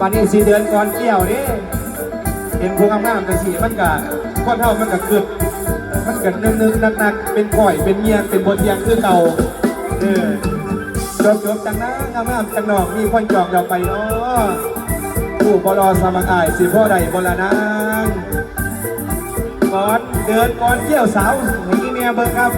ปานนี้สีเดือนก่อนเกี่ยวนี่เห็นพวกงามๆกันสีมันก็ข้อเท่ามันก็เกิดมันก็นึกๆนักเป็นข่อยเป็นเมียเป็นบนเทียงคือเก่าเออจบจบจังนะงามๆจังนอกมีคนจอกเราไปเนาะผู้บรอสมัครอายสิพ่อใดบละนางก่อนเดินก่อนเกี่ยวสาวนี่เมียเบิกครับ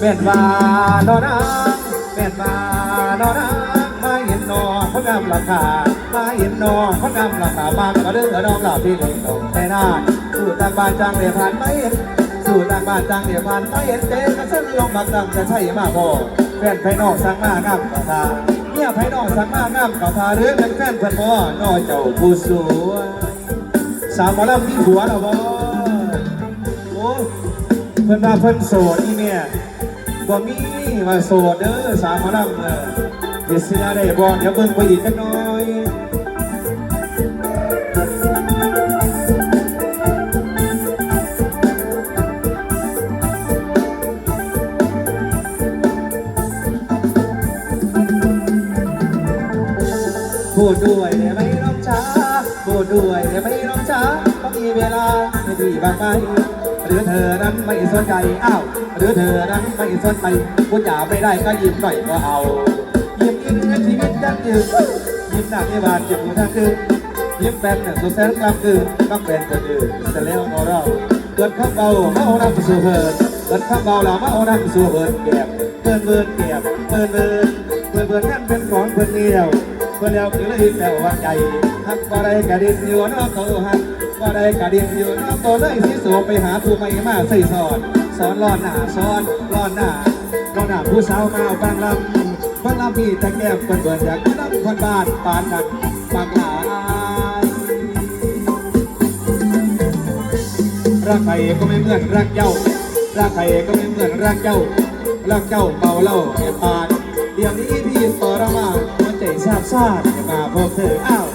แม่นว่านอนางแม่นว่านอนางมาเห็นนอเขางามราคามาเห็นนอเขางามราคาบางก็เด้อน้องหลับที่หนึ่ตองแต่หน้าสู่ต่างบ้านจางเดียผ่านไม่เห็นสู่ต่างบ้านจางเดียผ่านไม่เห็นเจ๊กระเส้นลงบางดังจะใช่มาพอแฟนไผนอกสังมางามกับทาเนี่ยไผนอกสังมางามกับทาเรื่อเป็นแฟนเพิ่อนบ่อน้อเจ้าผู้สวยสาวหมอลำมีผัวแล้วบ่โอ้เพิ่นว่าเพิ่นโสดนี่เนี่ยบ่มีว่าโสดเด้อสาวหมอลำเออเดี๋ยวเสียได้บ่เดี๋ยวเบิ่งไปอีกจักหน่อยพูดด้วยได้ไหมน้องจ้าพูดด้วยได้ไหมน้องจ้าต้องมีเวลาให้ดีบ้างไหม หรือเธอนั้นไม่สนใจอ้าวหรือเธอนั้นไม่สนใจพูดจาไม่ได้ก็ยิ้มหน่อยก็เอายิ้มยิ้มเงินชีวิตยั่งยืนยิ้มหน้าที่บานเจ็บหูทั้งคืนยิ้มแฟนหนึ่งสุดแสนกลางคืนต้องเป็นคนอื่นแต่แล้วเราเกิดข้าเบามาเอาน้ำสู่เพินเกิดข้าเบาเรามาเอาน้ำสู่เพินแก็บเปินเบินแก็บเปินเบินเปินเบินนั่นเป็นของเพิ่นเดียวเพื่อนแล้วก็เลยแปลว่าใจฮักบ่ได้กระดิ่งอยู่เนอกโตฮัก บ่ได้กระดิ่งอยู่เนอกโตเลยสิสูไปหาผู้ใหม่มาใส่สอนสอนรอนหน้าสอนรอนหน้ารอนหน้าผู้สาวมาฟังลำฟังลำพี่แต่แก้มเปินเบินอยากนำคนบ้านปานกันบางหลายรักใครก็ไม่เหมือนรักเจ้ารักใครก็ไม่เหมือนรักเจ้ารักเจ้าเบาเล่าแอบปานเดี๋ยวนี้พี่ทรมานหัวใจแสบซ่านจะมาพบเธออ้าว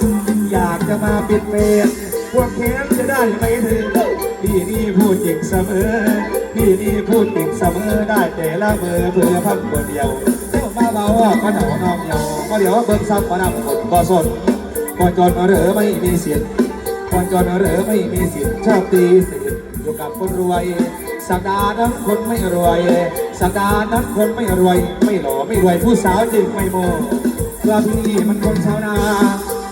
อยากจะมาปิดเปรต พวกแค้นจะได้ไหมเธอพี่นี่พูดจริงเสมอ พี่นี่พูดจริงเสมอได้แต่ละเบอร์เพื่อพักคนเดียวเจ้ามาเบาก็หนาวน้องเยาก็เดี๋ยวเบิ่งซ้ำก็นำคนบ่สนก่อนจนเหรือไม่มีเสียงก่อนจนเหรือไม่มีสิทธิ์ชอบตีสิทธิ์อยู่กับคนรวยสักดานั้นคนไม่รวยสักดานั้นคนไม่รวย ไม่หล่อไม่รวยผู้สาวจึงไม่โมว่าพี่มันคนชาวนา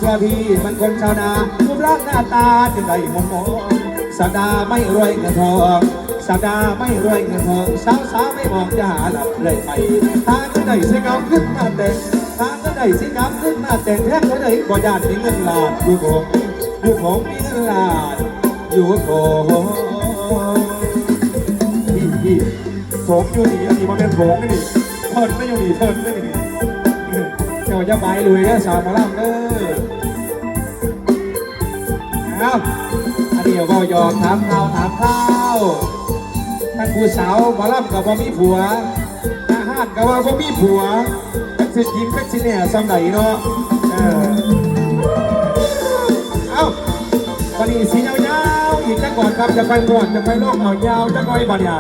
ว่าพี่มันคนชาวนารูปร่างหน้าตาจึงได้มองมองสักดาไม่รวยเงินทองสักดาไม่รวยเงินทองสาวสาวไม่มองจะหาหลับเลยไปทางก็ได้สิเกาขึ้นมาแต่งทางก็ได้สิเกาขึ้นมาแต่งแท้ก็ได้บ่ยานมีเงินล้านอยู่ผมอยู่ผมมีเงินล้านอยู่ผมพี่พี่โถงอยู่นี่อันนี้มันเป็นโถงนี่เทินไม่อยู่นี่เทินไม่อยู่นี่เจ้าจะไปลุยนะสาวมาล่ำเด้อ อาอันนี้ก็ยอมถามข้าวถามข้าวท่านผู้สาวหมาล่ำกับว่ามีผัวอาหารกับว่าบ่มีผัวเป็นสิยิ้มเป็นสิเนี่ยสำไหนเนาะเออเอ้าวันนี้สียาวๆอีกจักก่อนครับจะไปบวชจะไปโลกเอายาวจะก้อยบอลยา